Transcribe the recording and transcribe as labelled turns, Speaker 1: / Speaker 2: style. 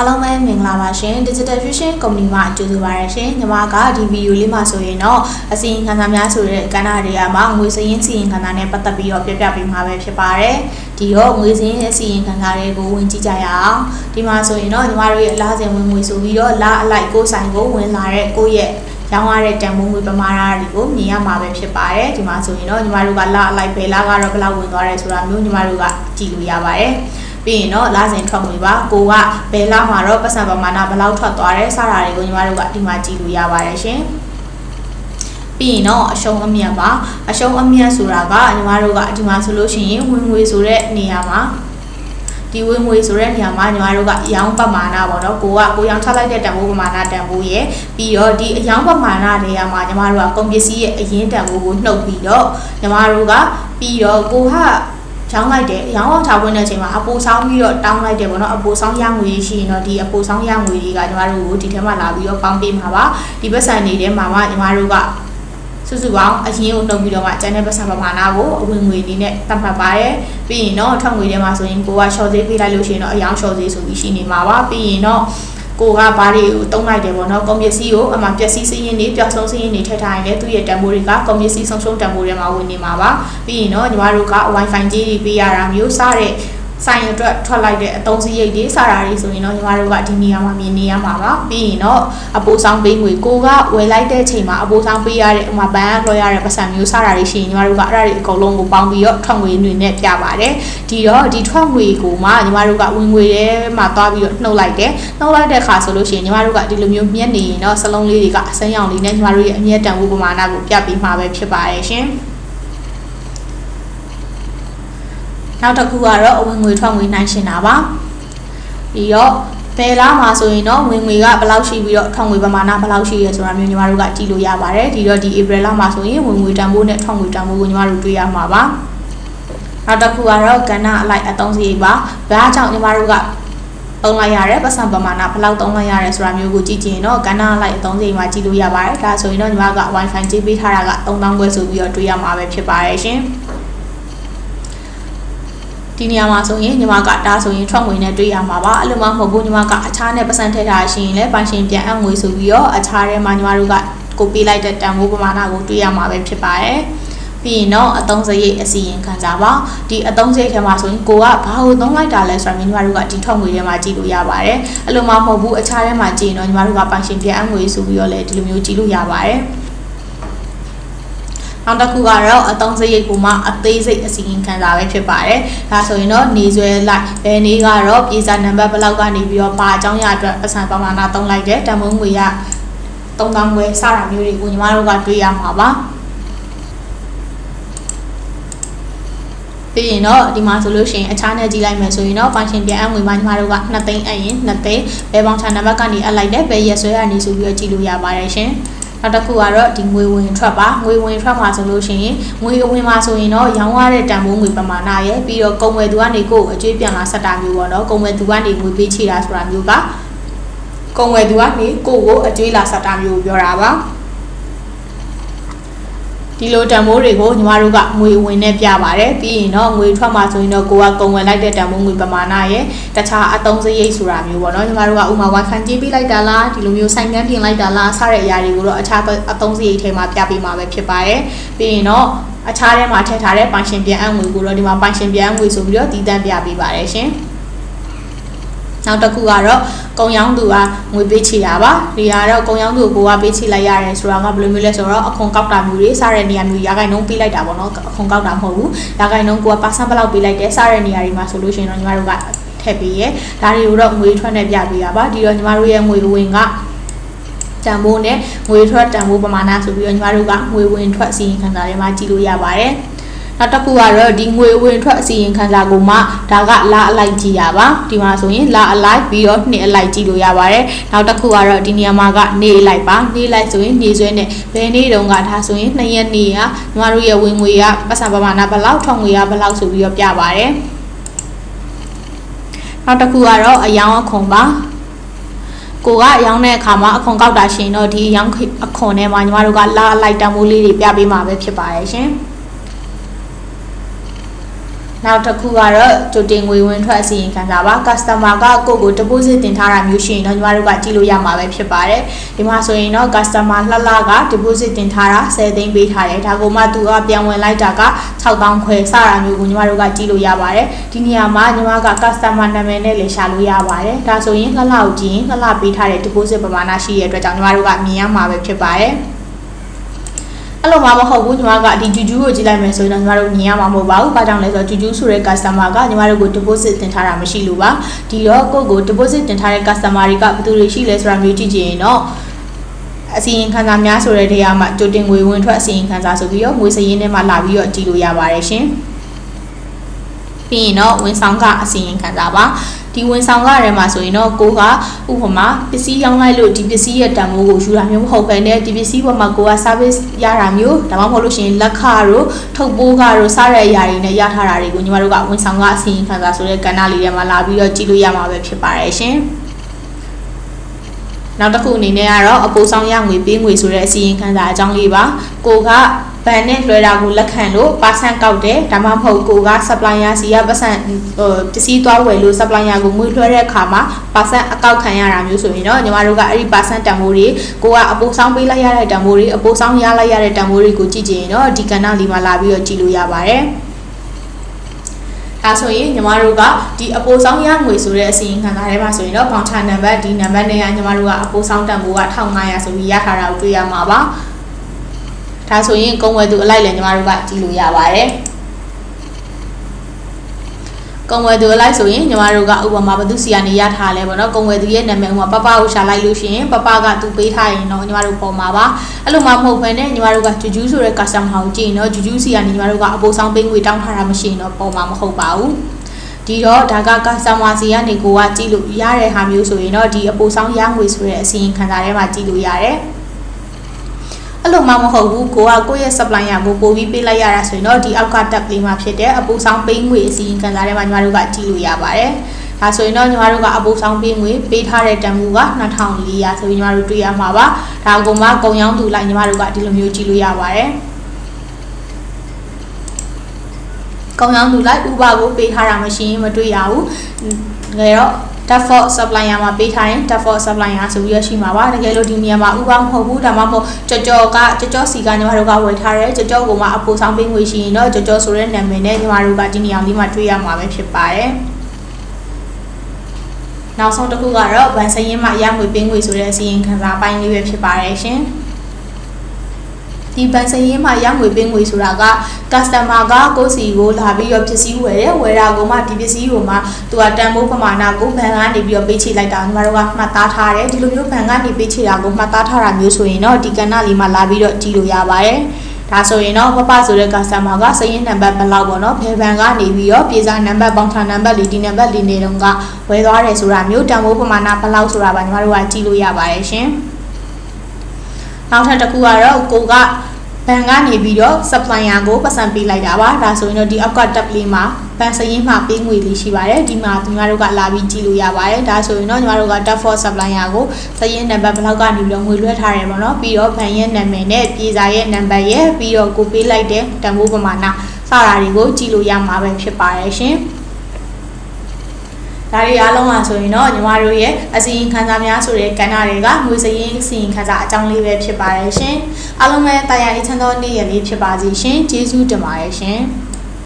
Speaker 1: အားလုံးပဲမင်္ဂလာပါရှင် Digital Fusion Company မှာကြိုဆိုပါရရှင်ညီမကဒီဗီဒီယိုလေးမှာဆိုရင်တော့အစီရင်ခံစာများဆိုတဲ့ကဏ္ဍတွေကမှာငွေစရင်းစီရင်ခံစာနဲ့ပတ်သက်ပြီးတော့ပြပြပေးမှာပဲဖြစ်ပါတယ်ဒီတော့ငွေစရင်းစီရင်ခံစာတွေကိုဝင်ကြည့်ကြရအောင်ဒီမှာဆိုရင်တော့ညီမတို့ရဲ့အလားစဉ်ဝင်ငွေဆိုပြီးတော့လာအလိုက်ကိုဆိုင်ကိုဝင်လာတဲ့ကိုရဲ့ရောင်းရတဲ့တန်ဖိုးငွေပမာဏတွေကိုမြင်ရမှာပဲဖြစ်ပါတယ်ဒီမှာဆိုရင်တော့ညီမတို့ကလာအလိုက်ပဲလာကတော့ဘယ်လောက်ဝင်သွားတယ်ဆိုတာမျိုးညီမတို့ကကြည့်လို့ရပါတယ် ပြီးရင်တော့လစဉ်ထွက်ငွေပါကိုကဘယ်လောက်မှာတော့ပတ်စံပမာဏဘယ်လောက်ထွက်သွားတယ်စတာတွေကိုညီမတို့ကဒီမှာကြည့်လို့ရပါတယ်ရှင်ပြီးရင်တော့အရှုံးအမြတ်ပါအရှုံးအမြတ်ဆိုတာကညီမတို့ကဒီမှာဆိုလို့ရှိရင်ဝင်ငွေဆိုတဲ့နေရာမှာဒီဝင်ငွေဆိုတဲ့နေရာမှာညီမတို့ကရောင်းပမာဏပေါ့နော်ကိုကကိုရောင်းချလိုက်တဲ့တန်ဖိုးပမာဏတန်ဖိုးရယ်ပြီးတော့ဒီအရောင်းပမာဏတွေကမှာညီမတို့ကကုန်ပစ္စည်းရဲ့အရင်တန်ဖိုးကိုနှုတ်ပြီးတော့ညီမတို့ကပြီးတော့ကိုက ရောင်းလိုက်တယ်ရောင်းအောင်ထားဝင်တဲ့အချိန်မှာအပိုဆောင်ပြီးတော့တောင်းလိုက်တယ်ပေါ့နော်အပိုဆောင်ရငွေရှိရင်တော့ဒီအပိုဆောင်ရငွေတွေကညီမတို့ကိုဒီထဲမှာလာပြီးတော့ပေါင်းပေးမှာပါဒီပတ်စံတွေထဲမှာမှညီမတို့ကစုစုပေါင်းအရင်ကိုနှုတ်ပြီးတော့မှကျန်တဲ့ပတ်စံပမာဏကိုအဝင်ငွေအနေနဲ့သတ်မှတ်ပါတယ်ပြီးရင်တော့ထွက်ငွေထဲမှာဆိုရင်ကိုက short ဈေးပေးလိုက်လို့ရှိရင်တော့အယောင် short ဈေးဆိုပြီးရှိနေမှာပါပြီးရင်တော့ ကိုကဘာတွေကိုတုံးလိုက်တယ်ပေါ့နော်ကွန်ပစ္စည်းကိုအမှပျက်စီးစည်းရင်းတွေပျောက်ဆုံးစည်းရင်းတွေထည့်ထားရင်လည်းသူ့ရဲ့တန်ဖိုးတွေကကွန်ပစ္စည်းဆုံးရှုံးတန်ဖိုးတွေမှာဝင်နေမှာပါပြီးရင်တော့ညီမတို့က Wi-Fi ကြီးတွေပေးရတာမျိုးစတဲ့ ဆိုင်အတွက်ထွက်လိုက်တဲ့အသုံးစရိတ်တွေစတာတွေဆိုရင်တော့ညီမတို့ကဒီနေရာမှာမြင်နေရမှာပါပြီးရင်တော့အပိုဆောင်ပေးငွေကိုကဝယ်လိုက်တဲ့ချိန်မှာအပိုဆောင်ပေးရတဲ့ဥမာဘဏ်ကလွှဲရတဲ့ပတ်စံမျိုးစတာတွေရှိရင်ညီမတို့ကအဲ့ဒါတွေအကုန်လုံးကိုပေါင်းပြီးတော့ထွက်ငွေတွေနဲ့ပြပါတယ်ဒီတော့ဒီထွက်ငွေကိုမှညီမတို့ကဝင်ငွေထဲမှာသွားပြီးတော့နှုတ်လိုက်တယ်နှုတ်လိုက်တဲ့အခါဆိုလို့ရှိရင်ညီမတို့ကဒီလိုမျိုးမြက်နေရင်တော့စလုံးလေးတွေကအစမ်းရောင်လေးနဲ့ညီမတို့ရဲ့အမြက်တန်ဖို့ပမာဏကိုပြပေးမှာပဲဖြစ်ပါတယ်ရှင် နောက်တစ်ခုကတော့အဝင်ငွေထွက်ငွေနိုင်ရှင်တာပါပြီးတော့ဘယ်လားမှာဆိုရင်တော့ဝင်ငွေကဘယ်လောက်ရှိပြီးတော့ထွက်ငွေပမာဏဘယ်လောက်ရှိရဲဆိုတာမျိုးညီမတို့ကကြည့်လို့ရပါတယ်ဒီတော့ဒီ April လမှာဆိုရင်ဝင်ငွေတန်ဖိုးနဲ့ထွက်ငွေတန်ဖိုးကိုညီမတို့တွေ့ရမှာပါနောက်တစ်ခုကတော့ကဏ္ဍအလိုက်အသုံးစရိတ်ပါဘာကြောင့်ညီမတို့ကသုံးလိုက်ရတယ်ပတ်စံပမာဏဘယ်လောက်သုံးလိုက်ရတယ်ဆိုတာမျိုးကိုကြည့်ကြည့်ရင်တော့ကဏ္ဍအလိုက်အသုံးစရိတ်မှာကြည့်လို့ရပါတယ်ဒါဆိုရင်တော့ညီမက Wi-Fi ကြေးပေးထားတာက3000ခွဲဆိုပြီးတော့တွေ့ရမှာပဲဖြစ်ပါတယ်ရှင် ဒီနေရာမှာဆိုရင်ညီမကဒါဆိုရင်ထွက်ငွေနဲ့တွေ့ရမှာပါအဲ့လိုမှမဟုတ်ဘူးညီမကအခြားနဲ့ပတ်စံထည့်ထားရှိရင်လည်းပိုင်ရှင်ပြန်အပ်ငွေဆိုပြီးတော့အခြားထဲမှာညီမတို့ကကိုပေးလိုက်တဲ့တန်ဖိုးပမာဏကိုတွေ့ရမှာပဲဖြစ်ပါတယ်ပြီးရင်တော့အသုံးစရိတ်အစီရင်ခံစားပါဒီအသုံးစရိတ်ထဲမှာဆိုရင်ကိုကဘာကိုသုံးလိုက်တာလဲဆိုတာညီမတို့ကဒီထွက်ငွေထဲမှာကြည့်လို့ရပါတယ်အဲ့လိုမှမဟုတ်ဘူးအခြားထဲမှာကြည့်ရင်တော့ညီမတို့ကပိုင်ရှင်ပြန်အပ်ငွေဆိုပြီးတော့လည်းဒီလိုမျိုးကြည့်လို့ရပါတယ် နောက်တစ်ခုကတော့အသုံးစရိတ်ကိုမှအသေးစိတ်အစီရင်ခံစာပဲဖြစ်ပါတယ်။ဒါဆိုရင်တော့နေဆွဲလိုက်ဘယ်နေ့ကတော့ပြေစာနံပါတ်ဘယ်လောက်ကနေပြီးတော့ဘာအကြောင်းအရာအတွက်ပတ်စံပမာဏသုံးလိုက်တယ်တန်ဖိုးငွေက3000ခွဲစတာမျိုးတွေကိုညီမတို့ကတွေ့ရမှာပါ။ပြီးရင်တော့ဒီမှာဆိုလို့ရှိရင်အခြားနဲ့ကြည့်လိုက်မယ်ဆိုရင်တော့ function ပြန်အငွေမှာညီမတို့က2သိန်းအရင်2သိန်းဘယ်ပေါင်ချာနံပါတ်ကနေအပ်လိုက်တယ်ဘယ်ရက်ဆွဲရနေဆိုပြီးတော့ကြည့်လို့ရပါတယ်ရှင်။ နောက်တစ်ခုကတော့ဒီငွေဝင်ထွက်ပါငွေဝင်ထွက်မှာဆိုလို့ရှိရင်ငွေဝင်မှာဆိုရင်တော့ရောင်းရတဲ့တန်ဖိုးငွေပမာဏရဲ့ပြီးတော့ကုန်ဝယ်သူကနေကိုယ်အကျွေးပြန်လာဆက်တာမျိုးပေါ့နော်ကုန်ဝယ်သူကနေငွေပေးချေတာဆိုတာမျိုးကကုန်ဝယ်သူကနေကိုယ်ကိုအကျွေးလာဆက်တာမျိုးပြောတာပါ ဒီလိုတန်ဖိုးတွေကိုညီမတို့ကငွေဝင်နဲ့ပြပါတယ်ပြီးရင်တော့ငွေထွက်မှာဆိုရင်တော့ကိုကကုန်ဝင်လိုက်တဲ့တန်ဖိုးငွေပမာဏရဲ့တခြားအသုံးစရိတ်ဆိုတာမျိုးပေါ့နော်ညီမတို့ကဥမာ Wi-Fi ကြေးပေးလိုက်တာလားဒီလိုမျိုးဆိုင်ကန်းတင်လိုက်တာလားစတဲ့အရာတွေကိုတော့အခြားအသုံးစရိတ်ထဲမှာပြပေးမှာပဲဖြစ်ပါတယ်ပြီးရင်တော့အခြားထဲမှာထည့်ထားတဲ့ပိုင်ရှင်ပြန်အငွေကိုတော့ဒီမှာပိုင်ရှင်ပြန်အငွေဆိုပြီးတော့တည်တံ့ပြပေးပါတယ်ရှင် နောက်တစ်ခုကတော့ကုံရောင်းသူကငွေပေးချေတာပါဒီကတော့ကုံရောင်းသူကိုကပေးချေလိုက်ရတယ်ဆိုတာကဘယ်လိုမျိုးလဲဆိုတော့အခွန်ကောက်တာမျိုးတွေစားတဲ့နေရာမျိုးရာဂိုင်နှုန်းပေးလိုက်တာပေါ့နော်အခွန်ကောက်တာမဟုတ်ဘူးရာဂိုင်နှုန်းကိုကပါဆန်ဘလောက်ပေးလိုက်တယ်စားတဲ့နေရာတွေမှာဆိုလို့ရှိရင်တော့ညီမတို့ကထည့်ပေးရဲဒါတွေကိုတော့ငွေထွက်နဲ့ပြပေးတာပါဒီတော့ညီမတို့ရဲ့ငွေဝင်ကတန်ဖိုးနဲ့ငွေထွက်တန်ဖိုးပမာဏဆိုပြီးတော့ညီမတို့ကငွေဝင်ထွက်စီရင်ခံစာတွေမှာကြည့်လို့ရပါတယ် နောက်တစ်ခုကတော့ဒီငွေဝင်ထွက်အစီရင်ခံစာကိုမှဒါကလာအလိုက်ကြည့်ရပါဒီမှာဆိုရင်လာအလိုက်ပြီးတော့နှစ်အလိုက်ကြည့်လို့ရပါတယ်နောက်တစ်ခုကတော့ဒီနေရာမှာကနေအလိုက်ပါနေလိုက်ဆိုရင်နေဆွဲနဲ့ဘယ်နေ့တုန်းကဒါဆိုရင်2ရက်နေ့ကညီမတို့ရဲ့ဝင်ငွေကပတ်စံပမာဏဘယ်လောက်ထွက်ငွေကဘယ်လောက်ဆိုပြီးတော့ပြပါတယ်နောက်တစ်ခုကတော့အယောင်အခွန်ပါကိုကရောင်းတဲ့အခါမှာအခွန်ကောက်တာရှင်တော့ဒီရောင်းအခွန်ထဲမှာညီမတို့ကလာအလိုက်တန်ဖိုးလေးတွေပြပေးမှာပဲဖြစ်ပါတယ်ရှင် နောက်တစ်ခုကတော့ကြိုတင်ငွေဝင်ထွက်အစီရင်ခံစာပါ customer ကကိုယ့်ကို deposit တင်ထားတာမျိုးရှိရင်တော့ညီမတို့ကကြည့်လို့ရမှာပဲဖြစ်ပါတယ်ဒီမှာဆိုရင်တော့ customer လှလှက deposit တင်ထားတာ10သိန်းပေးထားတယ်ဒါကမှသူကပြန်ဝင်လိုက်တာက6000ခွဲစတာမျိုးကိုညီမတို့ကကြည့်လို့ရပါတယ်ဒီနေရာမှာညီမက customer နာမည်နဲ့လည်းရှာလို့ရပါတယ်ဒါဆိုရင်လှလှကိုကြည့်ရင်လှလှပေးထားတဲ့ deposit ပမာဏရှိတဲ့အတွက်ကြောင့်ညီမတို့ကမြင်ရမှာပဲဖြစ်ပါတယ် အဲ့လိုမှမဟုတ်ဘူးညီမကဒီဂျူဂျူးကိုကြည့်လိုက်မယ်ဆိုရင်တော့ညီမတို့မြင်ရမှာမဟုတ်ပါဘူး။ဘာကြောင့်လဲဆိုတော့ဂျူဂျူးဆိုတဲ့ customer ကညီမတို့ကို deposit တင်ထားတာမရှိလို့ပါ။ဒီတော့ကိုယ့်ကို deposit တင်ထားတဲ့ customer တွေကဘယ်သူတွေရှိလဲဆိုတာမျိုးကြည့်ကြရင်တော့အစီရင်ခံစာများဆိုတဲ့နေရာမှာကြိုတင်ငွေဝင်ထွက်အစီရင်ခံစာဆိုပြီးတော့ငွေစရင်းထဲမှာလာပြီးတော့ကြည့်လို့ရပါတယ်ရှင်။ ပြီးရင်တော့ဝန်ဆောင်ကအစီရင်ခံစာပါဒီဝန်ဆောင်ကထဲမှာဆိုရင်တော့ကိုကဥပမာပစ္စည်းရောင်းလိုက်လို့ဒီပစ္စည်းရဲ့တန်ဖိုးကိုယူတာမျိုးမဟုတ်ဘဲနဲ့ဒီပစ္စည်းပေါ်မှာကိုက service ရတာမျိုးဒါမှမဟုတ်လို့ရှိရင်လက်ခတို့ထုတ်ပိုးကတို့စားတဲ့အရာတွေနဲ့ရထားတာတွေကိုညီမတို့ကဝန်ဆောင်ကအစီရင်ခံစာဆိုတဲ့ကဏ္ဍလေးထဲမှာလာပြီးတော့ကြည့်လို့ရမှာပဲဖြစ်ပါတယ်ရှင် နောက်တစ်ခုအနေနဲ့ကတော့အပိုးဆောင်ရငွေပေးငွေဆိုတဲ့အစီရင်ခံစာအကြောင်းလေးပါကိုကဘန်နဲ့လွှဲတာကိုလက်ခံလို့ပါဆန်ကောက်တယ်ဒါမှမဟုတ်ကိုက supplier စီကပတ်စံဟိုပစ္စည်းသွားဝယ်လို့ supplier ကိုငွေလွှဲတဲ့အခါမှာပါဆန်အကောက်ခံရတာမျိုးဆိုရင်တော့ညီမတို့ကအဲ့ဒီပါဆန်တန်ဖိုးတွေကိုကအပိုးဆောင်ပေးလိုက်ရတဲ့တန်ဖိုးတွေအပိုးဆောင်ရလိုက်ရတဲ့တန်ဖိုးတွေကိုကြည့်ကြရင်တော့ဒီကဏ္ဍလေးမှာလာပြီးတော့ကြည့်လို့ရပါတယ် ဒါဆိုရင်ညီမတို့ကဒီအပိုးဆောင်ရငွေဆိုတဲ့အစီရင်ခံစာထဲမှာဆိုရင်တော့ဘောင်ချာနံပါတ်ဒီနံပါတ်နဲ့ကညီမတို့ကအပိုးဆောင်တန်ဖိုးက1500ဆိုပြီးရထားတာကိုတွေ့ရမှာပါဒါဆိုရင်ကုံဝယ်သူအလိုက်လည်းညီမတို့ကကြည့်လို့ရပါတယ် ကုံဝယ်သူအလိုက်ဆိုရင်ညီမတို့ကဥပမာဘသူစီကနေရထားလဲပေါ့နော်ကုံဝယ်သူရဲ့နာမည်ဥပမာပပကိုရှာလိုက်လို့ရှိရင်ပပကသူပေးထားရင်တော့ညီမတို့ပေါ်မှာပါအဲ့လိုမှမဟုတ်ဘဲနဲ့ညီမတို့ကဂျူဂျူးဆိုတဲ့ customer ကိုကြည့်ရင်တော့ဂျူဂျူးစီကနေညီမတို့ကအပိုဆောင်ပေးငွေတောင်းထားတာမရှိရင်တော့ပေါ်မှာမဟုတ်ပါဘူးဒီတော့ဒါက customer စီကနေကိုကကြည့်လို့ရတဲ့ဟာမျိုးဆိုရင်တော့ဒီအပိုဆောင်ရငွေဆိုတဲ့အစီရင်ခံစာထဲမှာကြည့်လို့ရတယ် အဲ့လိုမှမဟုတ်ဘူးကိုကကိုယ့်ရဲ့ supplier ကိုပို့ပြီးပေးလိုက်ရတာဆိုရင်တော့ဒီအောက်က tab လေးမှာဖြစ်တဲ့အပူဆောင်ပေးငွေအစီရင်ခံစာထဲမှာညီမတို့ကကြည့်လို့ရပါတယ်။ဒါဆိုရင်တော့ညီမတို့ကအပူဆောင်ပေးငွေပေးထားတဲ့တန်ဖိုးက2400ဆိုပြီးညီမတို့တွေ့ရမှာပါ။ဒါကမှကုံရောင်းသူလိုက်ညီမတို့ကဒီလိုမျိုးကြည့်လို့ရပါတယ်။ကောင်းကောင်းလူလိုက် Uber ကိုပေးထားတာမရှိရင်မတွေ့ရဘူး။ငယ်တော့ default supplier မှာပေးထားရင် default supplier ဆိုပြီးရရှိမှာပါတကယ်လို့ဒီနေရာမှာဥပမဟုတ်ဘူးဒါမှမဟုတ်ကြော်ကြော်ကကြော်ကြော်စီကညီမတို့ကဝယ်ထားတယ်ကြော်ကြော်ကမှအဖို့ဆောင်ပေးငွေရှိရင်တော့ကြော်ကြော်ဆိုတဲ့နာမည်နဲ့ညီမတို့ကဒီနေရာလေးမှာတွေ့ရမှာပဲဖြစ်ပါတယ်နောက်ဆုံးတစ်ခုကတော့ဗန်စရင်မှာရငွေပေးငွေဆိုတဲ့အစီရင်ခံစာပိုင်းလေးပဲဖြစ်ပါတယ်ရှင်။ ဒီဘဏ်စရင်းမှာရငွေပေးငွေဆိုတာက customer ကကိုယ့်စီကိုလာပြီးတော့ပစ္စည်းဝယ်တယ်ဝယ်တာကိုမှဒီပစ္စည်းကိုမှသူကတန်ဖိုးပမာဏကိုဘဏ်ကနေပြီးတော့ပေးချေလိုက်တာညီမတို့ကမှတ်သားထားတယ်ဒီလိုမျိုးဘဏ်ကနေပေးချေတာကိုမှတ်သားထားတာမျိုးဆိုရင်တော့ဒီကဏ္ဍလေးမှာလာပြီးတော့ကြည့်လို့ရပါတယ်ဒါဆိုရင်တော့ပပဆိုတဲ့ customer ကစရင်နံပါတ်ဘယ်လောက်ပေါ့နော်ဘယ်ဘဏ်ကနေပြီးတော့ပြေစာနံပါတ်ပေါင်းထားနံပါတ်လေးဒီနံပါတ်လေးနေတော့ကဝယ်သွားတယ်ဆိုတာမျိုးတန်ဖိုးပမာဏဘယ်လောက်ဆိုတာပါညီမတို့ကကြည့်လို့ရပါတယ်ရှင် နောက်ထပ်တစ်ခုကတော့ကိုကဘဏ်ကနေပြီးတော့ supplier ကိုပတ်စံပေးလိုက်တာပါဒါဆိုရင်တော့ဒီအောက်က tab လေးမှာဘဏ်စရင်းမှာပေးငွေလေးရှိပါတယ်ဒီမှာညီမတို့ကလာပြီးကြည့်လို့ရပါတယ်ဒါဆိုရင်တော့ညီမတို့က tab for supplier ကိုစရင်းနံပါတ်ဘယ်လောက်ကနေပြီးတော့ငွေလွှဲထားတယ်ပေါ့နော်ပြီးတော့ဘဏ်ရဲ့နာမည်နဲ့ပြေစာရဲ့နံပါတ်ရဲ့ပြီးတော့ကိုပေးလိုက်တဲ့တန်ဖိုးပမာဏစတာတွေကိုကြည့်လို့ရမှာပဲဖြစ်ပါတယ်ရှင် ဒါတွေအားလုံးပါဆိုရင်တော့ညီမတို့ရဲ့အစီရင်ခံစာများဆိုတဲ့ကဏ္ဍတွေကငွေစရင်းအစီရင်ခံစာအကြောင်းလေးပဲဖြစ်ပါတယ်ရှင်အားလုံးပဲတာယာအေးချမ်းသောနေ့ရက်လေးဖြစ်ပါစေရှင်ကျေးဇူးတင်ပါတယ်ရှင်